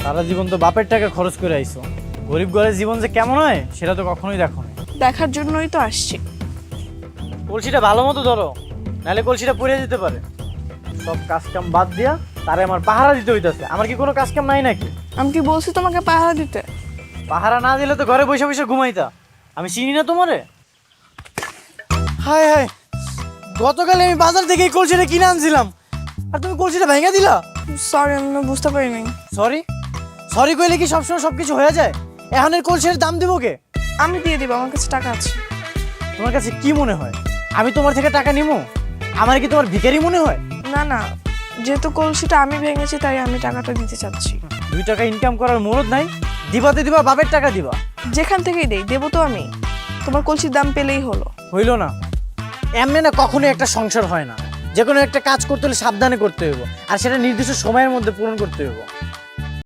সারা জীবন তো বাপের টাকা খরচ করে আইছো। গরিব ঘরের জীবন যে কেমন হয় সেটা তো কখনোই দেখো না দেখার জন্যই তো আসছি। কলসিটা ভালো মতো ধরো নাহলে কলসিটা পড়ে যেতে পারে। সব কাজ কাম বাদ দিয়া তারে আমার পাহারা দিতে হইতাছে। আমার কি কোনো কাজ কাম নাই নাকি? আমি কি বলছি তোমাকে পাহারা দিতে? পাহারা না দিলে তো ঘরে বসে বসে ঘুমাইতা। আমি চিনি না তোমারে? হায় হায় গতকাল আমি বাজার থেকে এই কলসিটা কিনে আনছিলাম। আর তুমি কলসিটা ভেঙে দিলা? সরি আমি না বুঝতে পারিনি। সরি সরি কইলে কি সবসময় সবকিছু হয়ে যায়? এখন এর কলসির দাম দিব কে? আমি দিয়ে দিব আমার কাছে টাকা আছে। তোমার কাছে কি মনে হয়? আমি তোমার থেকে টাকা নিবো আমার কি তোমার ভিখারি মনে হয়? না না যেহেতু কলসিটা আমি ভেঙেছি তাই আমি টাকাটা দিতে চাচ্ছি। দুই টাকা ইনকাম করার মরদ নাই দিবাতে দিবা বাপের টাকা দিবা। যেখান থেকেই দেই দেবো তো আমি। তোমার কলসির দাম পেলেই হলো। হইল না। এমনি না কখনোই একটা সংসার হয় না। যে কোনো একটা কাজ করতে হলে সাবধানে করতে হইব। আর সেটা নির্দিষ্ট সময়ের মধ্যে পূরণ করতে হইব।